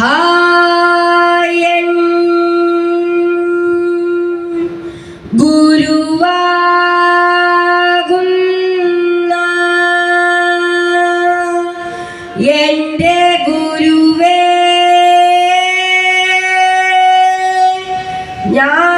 ഹായൻ ഗുരുവാകുന്ന എന്റെ ഗുരുവേ ഞാൻ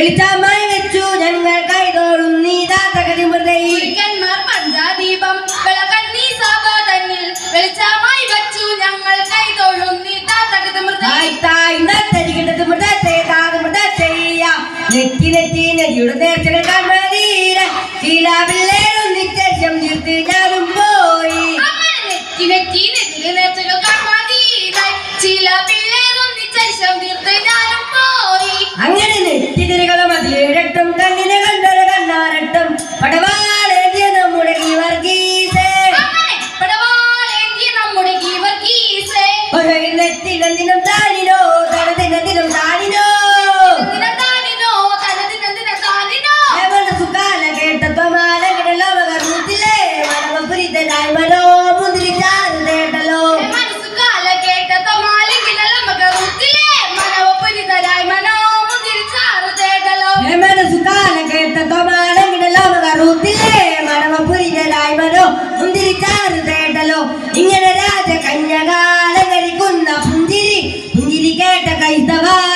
വെളിച്ചമായി വെച്ചു. ഞങ്ങൾ കൈതോളും നീതാ തകതി മുരളിക്കന്മാർ പഞ്ചാദീപം വിളകണ്ണി സാബാതന്നിൽ വെളിച്ചമായി വെച്ചു. ഞങ്ങൾ കൈതോളും നീതാ തകതി നെറ്റി നെറ്റി നദിയുടെ നേർച്ചകൾ കാണാതീര ശീലാപിള്ളേരും നിത്യം തീർത്ത് ഞാനും തിനന്തിനം താനിനോ തന തിനന്തിനം താനിനോ സുഖാല കേട്ടത്വമാല കിടലോ മകർന്നത്തിലേ മനമപുരിതനായി മനോ ഇങ്ങനെ estaba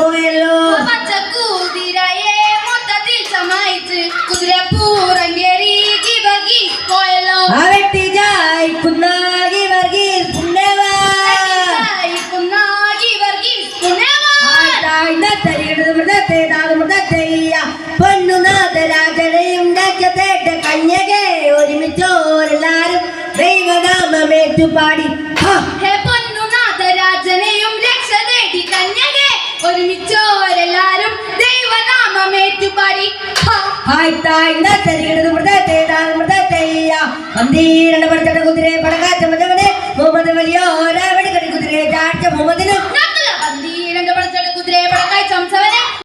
പോയല്ലോ. പച്ചക്കൂതിരയെ മൊത്തത്തിൽ സമായിച്ച് കുതിരപ്പൂറങ്കേറി പോയല്ലോ. ആ വ്യക്തി ജായിക്കുന്ന ഒരുമിച്ചോരെല്ലാരും ദൈവനാമമേറ്റു പാടി ഹാ. ഒരുമിച്ചോരെല്ലാരും ദൈവനാമമേറ്റുപാടി. കുതിരെ പടക്കാറ്റ മുഹമ്മദ് വലിയോരാവടിക്കടി കുതിരെ ചാറ്റ മുഹമ്മദിനും